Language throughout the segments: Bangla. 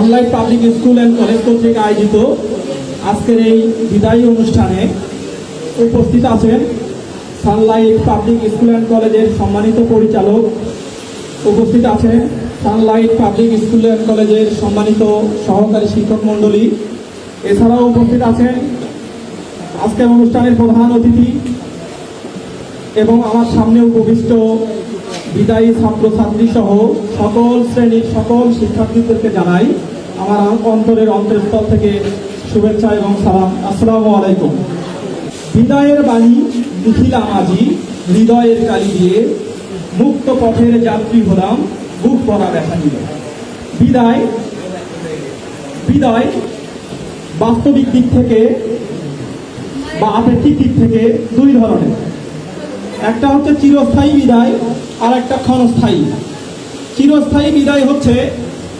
Sunlight public school and college কর্তৃক আয়োজিত আজকের এই বিদায়ী অনুষ্ঠানে উপস্থিত আছেন সানলাইট পাবলিক স্কুল অ্যান্ড কলেজের সম্মানিত পরিচালক উপস্থিত আছেন সানলাইট পাবলিক স্কুল অ্যান্ড কলেজের সম্মানিত সহকারী শিক্ষক মণ্ডলী। এছাড়াও উপস্থিত আছেন আজকের অনুষ্ঠানের প্রধান অতিথি এবং আমার সামনে উপবিষ্ট বিদায়ী ছাত্রছাত্রী সহ সকল শ্রেণির সকল শিক্ষার্থীদেরকে জানাই আমার অন্তরের অন্তরস্থল থেকে শুভেচ্ছা এবং সালাম। আসসালামু আলাইকুম। বিদায়ের বাণী লিখিলাম আজি, হৃদয়ের কালি দিয়ে। মুক্ত পথের যাত্রী হলাম, বুক পরা ব্যথা নিল বিদায় বিদায় বাস্তবিক দিক থেকে বা আপেক্ষিক দিক থেকে দুই ধরনের। একটা হচ্ছে চিরস্থায়ী বিদায় আর একটা ক্ষণস্থায়ী। চিরস্থায়ী বিদায় হচ্ছে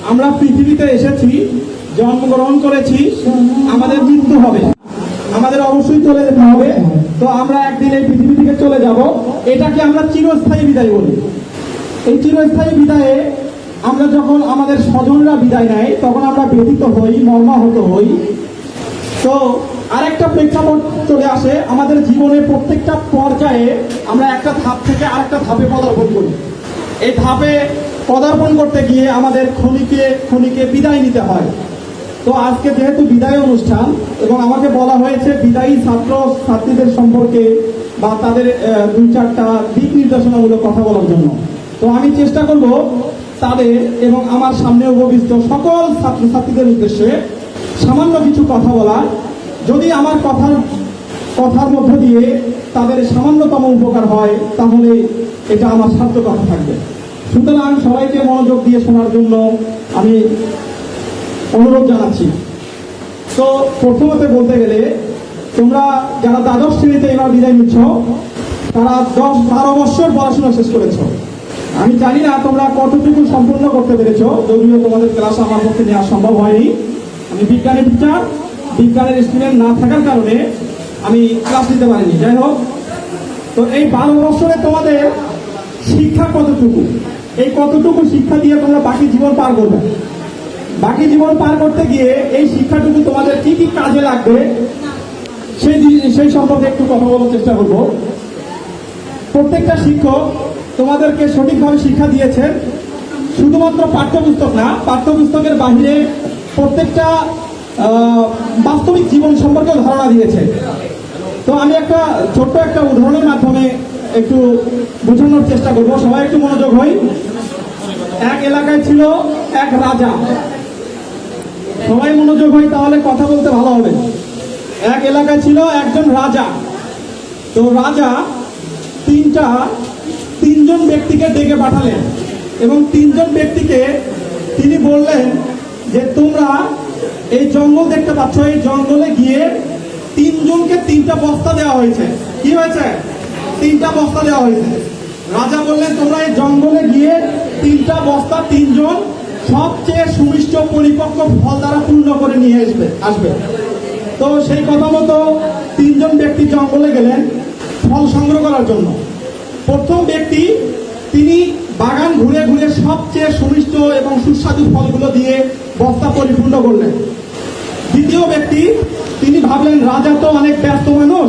আমরা পৃথিবীতে এসেছি, জন্মগ্রহণ করেছি, আমাদের মৃত্যু হবে। আমাদের অবশ্যই চলে যেতে হবে। তো আমরা একদিন এই পৃথিবী থেকে চলে যাব। এটাকে আমরা চিরস্থায়ী বিদায় বলি। এই চিরস্থায়ী বিদায়ে আমরা যখন আমাদের স্বজনরা বিদায় নেয়, তখন আমরা ব্যথিত হই, মর্মাহত হই। তো আরেকটা প্রেক্ষাপট চলে আসে। আমাদের জীবনের প্রত্যেকটা পর্যায়ে আমরা একটা ধাপ থেকে আরেকটা ধাপে পদার্পণ করি। এই ধাপে পদার্পণ করতে গিয়ে আমাদের ক্ষণিকে ক্ষণিকে বিদায় নিতে হয়। তো আজকে যেহেতু বিদায় অনুষ্ঠান, এবং আমাকে বলা হয়েছে বিদায়ী ছাত্র ছাত্রীদের সম্পর্কে বা তাদের দুই চারটা দিক নির্দেশনামূলক কথা বলার জন্য। তো আমি চেষ্টা করব তাদের এবং আমার সামনে উপবিষ্ট সকল ছাত্রছাত্রীদের উদ্দেশ্যে সামান্য কিছু কথা বলার। যদি আমার কথার কথার মধ্য দিয়ে তাদের সামান্যতম উপকার হয়, তাহলে এটা আমার সার্থকতা থাকবে। সুতরাং সবাইকে মনোযোগ দিয়ে শোনার জন্য আমি অনুরোধ জানাচ্ছি। তো প্রথমত বলতে গেলে, তোমরা যারা দ্বাদশ শ্রেণীতে এবার বিদায় নিচ্ছ, তারা দশ বারো বছর পড়াশোনা শেষ করেছ। আমি জানি না তোমরা কতটুকু সম্পূর্ণ করতে পেরেছ, যদিও তোমাদের ক্লাস আমার পক্ষে নেওয়া সম্ভব হয়নি। আমি বিজ্ঞানের টিচার বিজ্ঞানের স্টুডেন্ট না থাকার কারণে আমি ক্লাস নিতে পারিনি। যাই হোক, তো এই বারো বছরে তোমাদের শিক্ষা কতটুকু? এই কতটুকু শিক্ষা দিয়ে তোমরা বাকি জীবন পার করবে? বাকি জীবন পার করতে গিয়ে এই শিক্ষাটুকু তোমাদের কি কি কাজে লাগবে সেই সেই সম্পর্কে একটু কথা বলার চেষ্টা করব। প্রত্যেকটা শিক্ষক তোমাদেরকে সঠিকভাবে শিক্ষা দিয়েছেন শুধুমাত্র পাঠ্যপুস্তক না, পাঠ্যপুস্তকের বাহিরে প্রত্যেকটা বাস্তবিক জীবন সম্পর্কে ধারণা দিয়েছে। তো আমি একটা ছোট্ট একটা উদাহরণের মাধ্যমে একটু বোঝানোর চেষ্টা করব। সবাই একটু মনোযোগ হই এক এলাকায় ছিল এক রাজা। সবাই মনোযোগ হয়, তাহলে কথা বলতে ভালো হবে। এক এলাকায় ছিল একজন রাজা। তো রাজা তিনটা, তিনজন ব্যক্তিকে ডেকে পাঠালেন এবং তিনজন ব্যক্তিকে তিনি বললেন যে, তোমরা এই জঙ্গল দেখতে পাচ্ছ। এই জঙ্গলে গিয়ে তিনজনকে তিনটা বস্তা দেওয়া হয়েছে। কি হয়েছে? তিনটা বস্তা দেওয়া হয়েছে। রাজা বললেন, তোমরা এই জঙ্গলে গিয়ে তিনটা বস্তা, তিনজন সবচেয়ে সুমিষ্ট পরিপক্ক ফল দ্বারা পূর্ণ করে নিয়ে আসবে আসবে। তো সেই কথা মতো তিনজন ব্যক্তি জঙ্গলে গেলেন ফল সংগ্রহ করার জন্য। প্রথম ব্যক্তি, তিনি বাগান ঘুরে ঘুরে সবচেয়ে সুমিষ্ট এবং সুস্বাদু ফলগুলো দিয়ে বস্তা পরিপূর্ণ করলেন। দ্বিতীয় ব্যক্তি, তিনি ভাবলেন, রাজা তো অনেক ব্যস্ত মানুষ,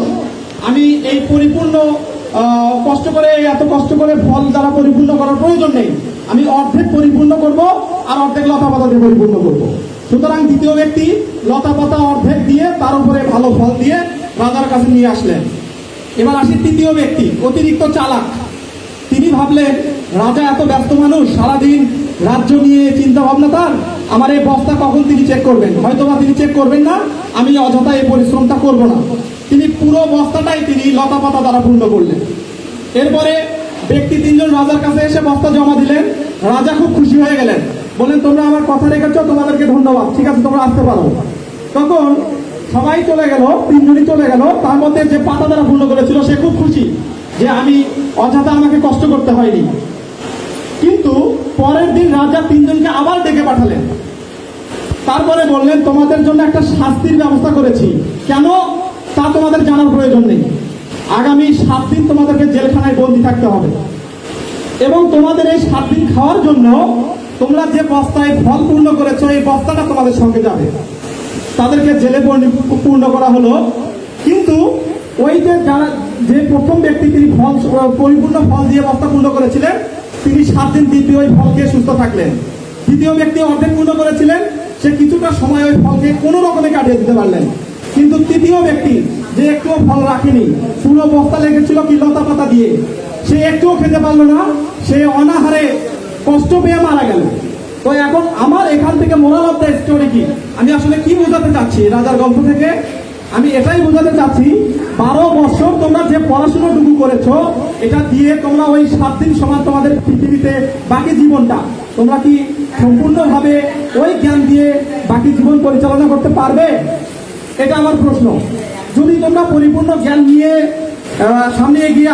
আমি এই পরিপূর্ণ কষ্ট করে, এত কষ্ট করে ফল দ্বারা পরিপূর্ণ করার প্রয়োজন নেই, আমি অর্ধেক পরিপূর্ণ করব আর অর্ধেক লতা পাতা দিয়ে পরিপূর্ণ করব। সুতরাং দ্বিতীয় ব্যক্তি লতা পাতা অর্ধেক দিয়ে তার উপরে ভালো ফল দিয়ে রাজার কাছে নিয়ে আসলেন। এবার আসি তৃতীয় ব্যক্তি, অতিরিক্ত চালাক। তিনি ভাবলেন, রাজা এত ব্যস্ত মানুষ, সারাদিন রাজ্য নিয়ে চিন্তা ভাবনা তার, আমার এই বস্তা কখন তিনি চেক করবেন? হয়তো বা তিনি চেক করবেন না, আমি অযথা এই পরিশ্রমটা করব না। তিনি পুরো বস্তাটাই তিনি লতা পাতা দ্বারা পূর্ণ করলেন। এরপরে ব্যক্তি তিনজন রাজার কাছে এসে বস্তা জমা দিলেন। রাজা খুব খুশি হয়ে গেলেন। বলেন, তোমরা আমার কথা রেখেছ, তোমাদেরকে ধন্যবাদ। ঠিক আছে, তোমরা আসতে পারো। তখন সবাই চলে গেল, তিনজনই চলে গেল। তার মধ্যে যে পাতা দ্বারা পূর্ণ করেছিল, সে খুব খুশি যে আমি অযথা আমাকে কষ্ট করতে হয়নি। কিন্তু পরের দিন রাজা তিনজনকে আবার ডেকে পাঠালেন। তারপরে বললেন, তোমাদের জন্য একটা শাস্তির ব্যবস্থা করেছি। কেন? তা তোমাদের জানার প্রয়োজন নেই। আগামী সাত দিন তোমাদেরকে জেলখানায় বন্দি থাকতে হবে। এবং তোমাদের এই সাত দিন খাওয়ার জন্য তোমরা যে বস্তায় ফল পূর্ণ করেছ, এই বস্তাটা তোমাদের সঙ্গে যাবে। তাদেরকে জেলে পূর্ণ- করা হলো। কিন্তু ওই যে যারা, যে প্রথম ব্যক্তি তিনি ফল, পরিপূর্ণ ফল দিয়ে বস্তা পূর্ণ করেছিলেন, তিনি সাত দিন দ্বিতীয় ওই ফল খেয়ে সুস্থ থাকলেন। দ্বিতীয় ব্যক্তি অর্ধেক পূর্ণ করেছিলেন, সে কিছুটা সময় ওই ফলকে কোনো রকমে কাটিয়ে দিতে পারলেন। কিন্তু তৃতীয় ব্যক্তি যে একটুও ফল রাখেনি, পুরো বস্তা লেগেছিল কি লতা পাতা দিয়ে। সে একটুও খেতে পারল না, সে অনাহারে কষ্ট পেয়ে মারা গেল। তো এখন আমার এখান থেকে মোরাল অফ দ্য স্টোরি কি? আমি আসলে কি বোঝাতে চাচ্ছি রাজার গল্প থেকে? আমি এটাই বোঝাতে চাচ্ছি, বারো বছর তোমরা যে পড়াশোনাটুকু করেছ, এটা দিয়ে তোমরা ওই সাত দিন সমান তোমাদের পৃথিবীতে বাকি জীবনটা, তোমরা কি সম্পূর্ণভাবে ওই জ্ঞান দিয়ে বাকি জীবন পরিচালনা করতে পারবে? এটা আমার প্রশ্ন। যদি তোমরা পরিপূর্ণ জ্ঞান নিয়ে সামনে এগিয়ে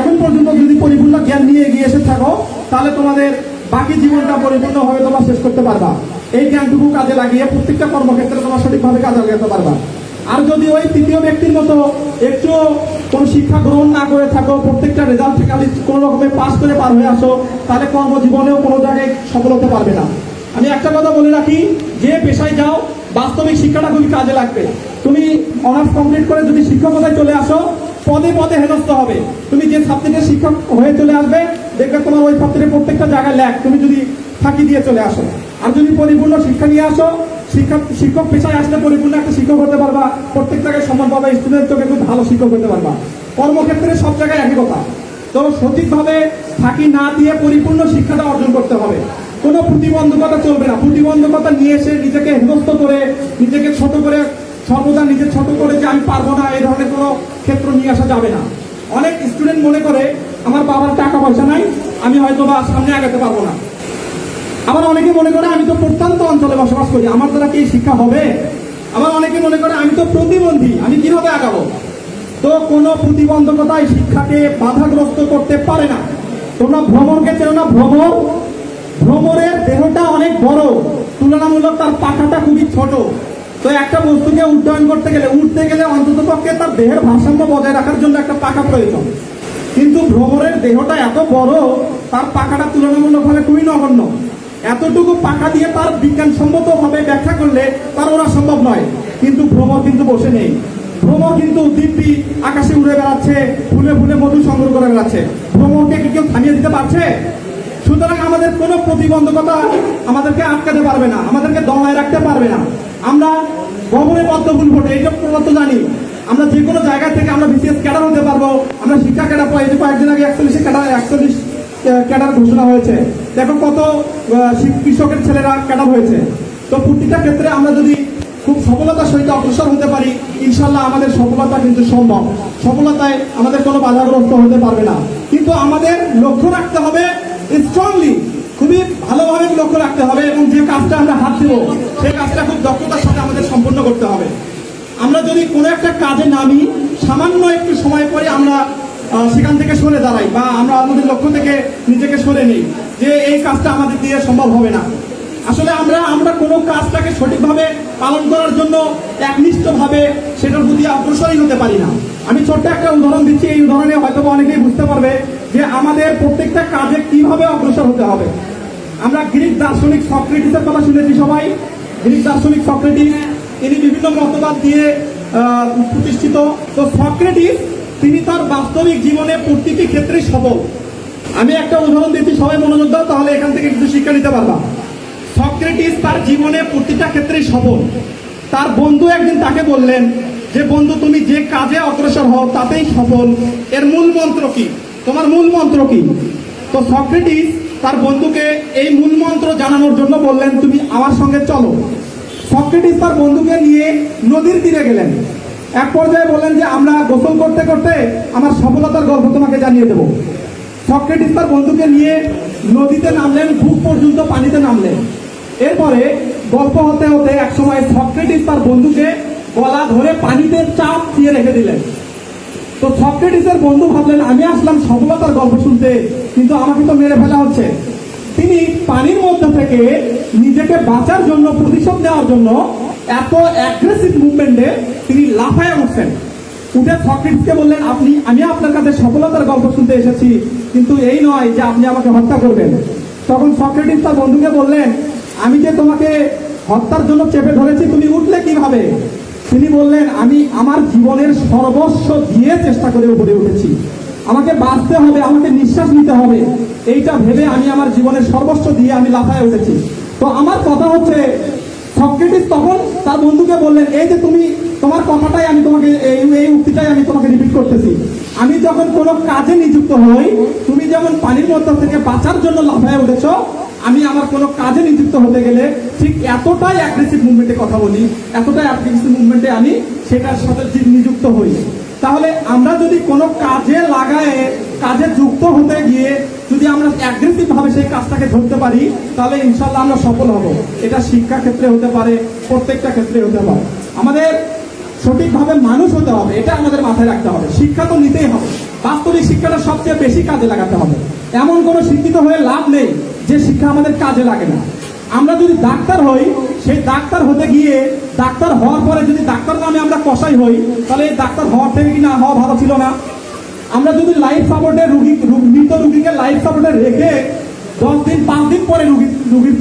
এখন পর্যন্ত যদি পরিপূর্ণ জ্ঞান নিয়ে এগিয়ে এসে থাকো, তাহলে তোমাদের বাকি জীবনটা পরিপূর্ণভাবে তোমরা শেষ করতে পারবা। এই জ্ঞানটুকু কাজে লাগিয়ে প্রত্যেকটা কর্মক্ষেত্রে তোমরা সঠিকভাবে কাজে লাগাতে পারবা। আর যদি ওই তৃতীয় ব্যক্তির মতো একটু কোনো শিক্ষা গ্রহণ না করে থাকো, প্রত্যেকটা রেজাল্ট খালি কোনো রকমের পাস করে পার হয়ে আসো, তাহলে কর্মজীবনেও কোনো জায়গায় সফল হতে পারবে না। আমি একটা কথা বলে রাখি, যে পেশায় যাও বাস্তবিক শিক্ষাটা খুবই কাজে লাগবে। তুমি অনার্স কমপ্লিট করে যদি শিক্ষকতায় চলে আসো, পদে পদে হেনস্থ হবে। তুমি যে সাবজেক্টের শিক্ষক হয়ে চলে আসবে, দেখবে তোমার ওই সাবজেক্টের প্রত্যেকটা জায়গায় ল্যাক তুমি যদি ফাঁকি দিয়ে চলে আসো। আর যদি পরিপূর্ণ শিক্ষা নিয়ে আসো, শিক্ষক শিক্ষক পেশায় আসলে পরিপূর্ণ একটা শিক্ষক হতে পারবা। প্রত্যেক জায়গায় সম্মান পাবা স্টুডেন্ট চোখে খুব ভালো শিক্ষক হতে পারবা। কর্মক্ষেত্রে সব জায়গায় একই কথা। তো সঠিকভাবে ফাঁকি না দিয়ে পরিপূর্ণ শিক্ষাটা অর্জন করতে হবে। কোনো প্রতিবন্ধকতা চলবে না। প্রতিবন্ধকতা নিয়ে এসে নিজেকে হেনস্থ করে, নিজেকে ছোট করে, সর্বদা নিজে ছোট করে যে আমি পারব না, এই ধরনের কোনো ক্ষেত্র নিয়ে আসা যাবে না। অনেক স্টুডেন্ট মনে করে, আমার বাবার টাকা পয়সা নাই, আমি হয়তো বা সামনে আগাতে পারব না। আবার অনেকে মনে করে, আমি তো প্রত্যন্ত অঞ্চলে বসবাস করি, আমার দ্বারা কি শিক্ষা হবে? আবার অনেকে মনে করে, আমি তো প্রতিবন্ধী, আমি কীভাবে আগাবো? তো কোনো প্রতিবন্ধকতায় শিক্ষাকে বাধাগ্রস্ত করতে পারে না। তোমরা ভ্রমণকে চেনো না? ভ্রমণ ভ্রমণের দেহটা অনেক বড়। তুলনামূলক তার পাখাটা খুবই ছোট। তো একটা বস্তুকে উড্ডয়ন করতে গেলে উঠতে গেলে অন্তত পক্ষে তার দেহের ভারসাম্য বজায় রাখার জন্য একটা পাখা প্রয়োজন। কিন্তু ভ্রমণের দেহটা এত বড়, তার পাখাটা তুলনামূলকভাবে খুবই নগণ্য। এতটুকু পাখা দিয়ে তার বিজ্ঞানসম্মত ভাবে ব্যাখ্যা করলে তার ওরা সম্ভব নয়। কিন্তু ভ্রমণ কিন্তু বসে নেই। ভ্রমণ কিন্তু দিব্যি আকাশে উড়ে বেড়াচ্ছে, ফুলে ফুলে মধু সংগ্রহ করে বেড়াচ্ছে। ভ্রমণকে কি কেউ থামিয়ে দিতে পারছে? সুতরাং আমাদের কোনো প্রতিবন্ধকতা আমাদেরকে আটকাতে পারবে না, আমাদেরকে দমায় রাখতে পারবে না। আমরা গমনে পদ্মফুল ভোটে এইটা প্রদত্ত জানি। আমরা যে কোনো জায়গা থেকে আমরা বিসিএস ক্যাডার হতে পারব। আমরা শিক্ষা ক্যাডার পাই কয়েকদিন আগে একচল্লিশে ক্যাডার, একচল্লিশ ক্যাডার ঘোষণা হয়েছে। দেখো কত কৃষকের ছেলেরা ক্যাডার হয়েছে। তো প্রতিটা ক্ষেত্রে আমরা যদি খুব সফলতার সহিত অগ্রসর হতে পারি ইনশাল্লাহ আমাদের সফলতা কিন্তু সম্ভব। সফলতায় আমাদের কোনো বাধাগ্রস্ত হতে পারবে না। কিন্তু আমাদের লক্ষ্য রাখতে হবে স্ট্রংলি খুবই ভালোভাবে লক্ষ্য রাখতে হবে এবং যে কাজটা আমরা হাত দেবো, সেই কাজটা খুব দক্ষতার সাথে আমাদের সম্পন্ন করতে হবে। আমরা যদি কোনো একটা কাজে নামি, সামান্য একটু সময় পরে আমরা সেখান থেকে সরে দাঁড়াই বা আমরা আমাদের লক্ষ্য থেকে নিজেকে সরে নিই যে এই কাজটা আমাদের দিয়ে সম্ভব হবে না। আসলে আমরা আমরা কোনো কাজটাকে সঠিকভাবে পালন করার জন্য একনিষ্ঠভাবে সেটার প্রতি অগ্রসরই হতে পারি না। আমি ছোট্ট একটা উদাহরণ দিচ্ছি, এই উদাহরণে হয়তো অনেকেই বুঝতে পারবে যে আমাদের প্রত্যেকটা কাজে কীভাবে অগ্রসর হতে হবে। আমরা গ্রিক দার্শনিক সক্রেটিসের কথা শুনেছি সবাই। গ্রিক দার্শনিক সক্রেটিস, তিনি বিভিন্ন মতবাদ দিয়ে প্রতিষ্ঠিত। তো সক্রেটিস, তিনি তার বাস্তবিক জীবনে প্রতিটি ক্ষেত্রে সফল আমি একটা উদাহরণ দিচ্ছি, সবাই মনোযোগ দাও, তাহলে এখান থেকে কিছু শিক্ষা নিতে পারবা। সক্রেটিস তার জীবনে প্রতিটা ক্ষেত্রেই সফল তার বন্ধু একদিন তাকে বললেন যে, বন্ধু, তুমি যে কাজে অগ্রসর হও, তাতেই সফল এর মূল মন্ত্র কি? তোমার মূল মন্ত্র কি? তো সক্রেটিস তার বন্ধুকে এই মূল মন্ত্র জানানোর জন্য বললেন, তুমি আমার সঙ্গে চলো। সক্রেটিস তার বন্ধুকে নিয়ে নদীর তীরে গেলেন। এক পর্যায়ে বললেন যে, আমরা গোসল করতে করতে আমার সফলতার গল্প তোমাকে জানিয়ে দেবো। সক্রেটিস তার বন্ধুকে নিয়ে নদীতে নামলেন বুক পর্যন্ত পানিতে নামলেন। এরপরে গল্প হতে হতে এক সময় সক্রেটিস তার বন্ধুকে গলা ধরে পানিতে চাপ দিয়ে রেখে দিলেন। তো সক্রেটিসের বন্ধু ভাবলেন, আমি আসলাম সফলতার গল্প শুনতে, কিন্তু আমাকে তো মেরে ফেলা হচ্ছে। তিনি পানির মধ্যে থেকে নিজেকে বাঁচার জন্য, প্রতিশোধ নেওয়ার জন্য এত অ্যাগ্রেসিভ মুভমেন্টে তিনি লাফায় উঠছেন উঠে সক্রেটিসকে বললেন, আপনি, আমি আপনার কাছে সফলতার গল্প শুনতে এসেছি, কিন্তু এই নয় যে আপনি আমাকে হত্যা করবেন। তখন সক্রেটিস তার বন্ধুকে বললেন, আমি যে তোমাকে হত্যার জন্য চেপে ধরেছি, তুমি উঠলে কীভাবে? তিনি বললেন, আমি আমার জীবনের সর্বস্ব দিয়ে চেষ্টা করে উপরে উঠেছি। আমাকে বাঁচতে হবে, আমাকে নিঃশ্বাস নিতে হবে। এইটা ভেবে আমি আমার জীবনের সর্বস্ব দিয়ে আমি লাফায় উঠেছি। তো আমার কথা হচ্ছে, সক্রেটিস তখন তার বন্ধুকে বললেন, এই যে তুমি, তোমার কথাটাই আমি তোমাকে, এই এই উক্তিটাই আমি তোমাকে রিপিট করতেছি। আমি যখন কোনো কাজে নিযুক্ত হই, তুমি যেমন পানির মধ্যে থেকে বাঁচার জন্য লাফায় উঠেছো আমি আমার কোনো কাজে নিযুক্ত হতে গেলে ঠিক এতটাই অ্যাগ্রেসিভ মুভমেন্টে কথা বলি, এতটাই অ্যাগ্রেসিভ মুভমেন্টে আমি সেটার সাথে নিযুক্ত হই। তাহলে আমরা যদি কোনো কাজে লাগায়ে, কাজে যুক্ত হতে গিয়ে যদি আমরা অ্যাগ্রেসিভ ভাবে সেই কাজটাকে ধরতে পারি, তাহলে ইনশাল্লাহ আমরা সফল হব। এটা শিক্ষা ক্ষেত্রে হতে পারে, প্রত্যেকটা ক্ষেত্রে হতে পারে। আমাদের সঠিকভাবে মানুষ হতে হবে, এটা আমাদের মাথায় রাখতে হবে। শিক্ষা তো নিতেই হবে। বাস্তবিক শিক্ষাটা সবচেয়ে বেশি কাজে লাগাতে হবে। এমন কোনো শিক্ষিত হয়ে লাভ নেই। যে শিক্ষা আমাদের কাজে লাগে না। আমরা যদি ডাক্তার হই, সেই ডাক্তার হতে গিয়ে ডাক্তার হওয়ার পরে যদি ডাক্তার নামে আমরা কষাই হই, তাহলে এই ডাক্তার হওয়ার থেকে কি না, হওয়া ভালো ছিল না? আমরা যদি লাইফ সাপোর্টে রুগী মৃত রুগীকে লাইফ সাপোর্টে রেখে দশ দিন, পাঁচ দিন পরে রুগী, রুগীর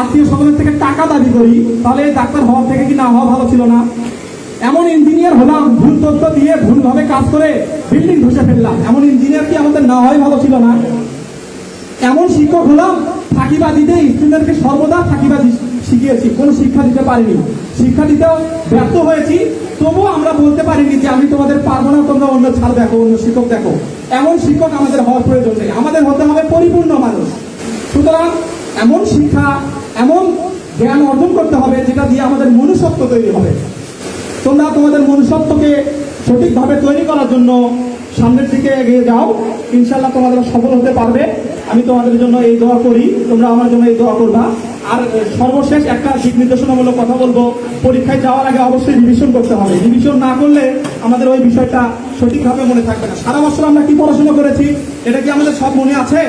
আত্মীয় স্বজনের থেকে টাকা দাবি করি, তাহলে এই ডাক্তার হওয়ার থেকে কি না, হওয়া ভালো ছিল না? এমন ইঞ্জিনিয়ার হলাম, ভুল তথ্য দিয়ে ভুলভাবে কাজ করে বিল্ডিং ধসে ফেললাম। এমন ইঞ্জিনিয়ার কি আমাদের না হয় ভালো ছিল না? এমন শিক্ষক হলাম ফাঁকিবাদিতে স্টুডেন্টকে সর্বদা ফাঁকিবাদি শিখিয়েছি। কোনো শিক্ষা দিতে পারিনি। শিক্ষা দিতেও ব্যর্থ হয়েছি। তবুও আমরা বলতে পারিনি যে আমি তোমাদের পারব না, তোমরা অন্য ছাড় দেখো, অন্য শিক্ষক দেখো। এমন শিক্ষক আমাদের হওয়ার প্রয়োজন নেই। আমাদের হতে হবে পরিপূর্ণ মানুষ। সুতরাং এমন শিক্ষা, এমন জ্ঞান অর্জন করতে হবে যেটা দিয়ে আমাদের মনুষ্যত্ব তৈরি হবে। তোমরা তোমাদের মনুষ্যত্বকে সঠিকভাবে তৈরি করার জন্য সামনের দিকে এগিয়ে যাও। ইনশাল্লাহ তোমাদের সফল হতে পারবে। আমি তোমাদের জন্য এই দোয়া করি, তোমরা আমার জন্য এই দোয়া করবা। আর সর্বশেষ একটা দিক নির্দেশনামূলক কথা বলব, পরীক্ষায় যাওয়ার আগে অবশ্যই রিভিশন করতে হবে। রিভিশন না করলে আমাদের ওই বিষয়টা সঠিকভাবে মনে থাকবে না। সারা বছর আমরা কি পড়াশোনা করেছি, এটা কি আমাদের সব মনে আছে?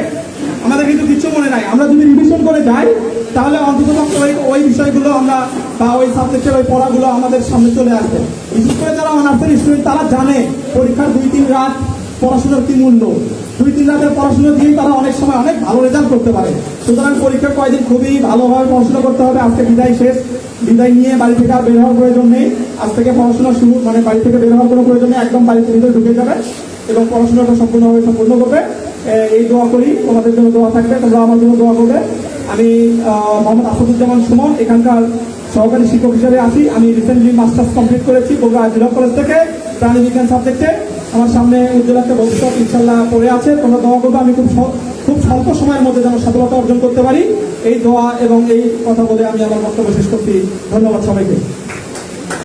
আমাদের কিন্তু কিছু মনে নাই। আমরা যদি রিভিশন করে যাই, তাহলে অন্তত ওই ওই বিষয়গুলো আমরা বা ওই সাবজেক্টের ওই পড়াগুলো আমাদের সামনে চলে আসবে। বিশেষ করে যারা অনার্সের স্টুডেন্ট তারা জানে পরীক্ষার দুই তিন রাত পড়াশোনার কি মূল্য। দুই তিন রাতের পড়াশোনা দিয়ে তারা অনেক সময় অনেক ভালো রেজাল্ট করতে পারে। সুতরাং পরীক্ষার কয়েকদিন খুবই ভালোভাবে পড়াশোনা করতে হবে। আজকে বিদায় শেষ। বিদায় নিয়ে বাড়ি থেকে আর বের হওয়ার প্রয়োজন নেই। আজ থেকে পড়াশোনা শুরু মানে বাড়ি থেকে বের হওয়ার কোনো প্রয়োজন নেই। একদম বাড়িতে ভিতরে ঢুকে যাবে এবং পড়াশোনাটা সম্পূর্ণভাবে সম্পূর্ণ করবে। এই দোয়া করি। তোমাদের জন্য দোয়া থাকবে। তোমরা আমার জন্য দোয়া করবে। আমি মোহাম্মদ আসাদুজ্জামান সুমন, এখানকার সহকারী শিক্ষক হিসেবে আছি। আমি রিসেন্টলি মাস্টার্স কমপ্লিট করেছি বগুড়া জিলা কলেজ থেকে প্রাণী বিজ্ঞান সাবজেক্টে আমার সামনে উজ্জ্বল একটা ভবিষ্যৎ ইনশাল্লাহ পড়ে আছে। তোমরা দোয়া করবে, আমি খুব খুব স্বল্প সময়ের মধ্যে যেন সফলতা অর্জন করতে পারি। এই দোয়া এবং এই কথা বলে আমি আমার বক্তব্য শেষ করছি। ধন্যবাদ সবাইকে।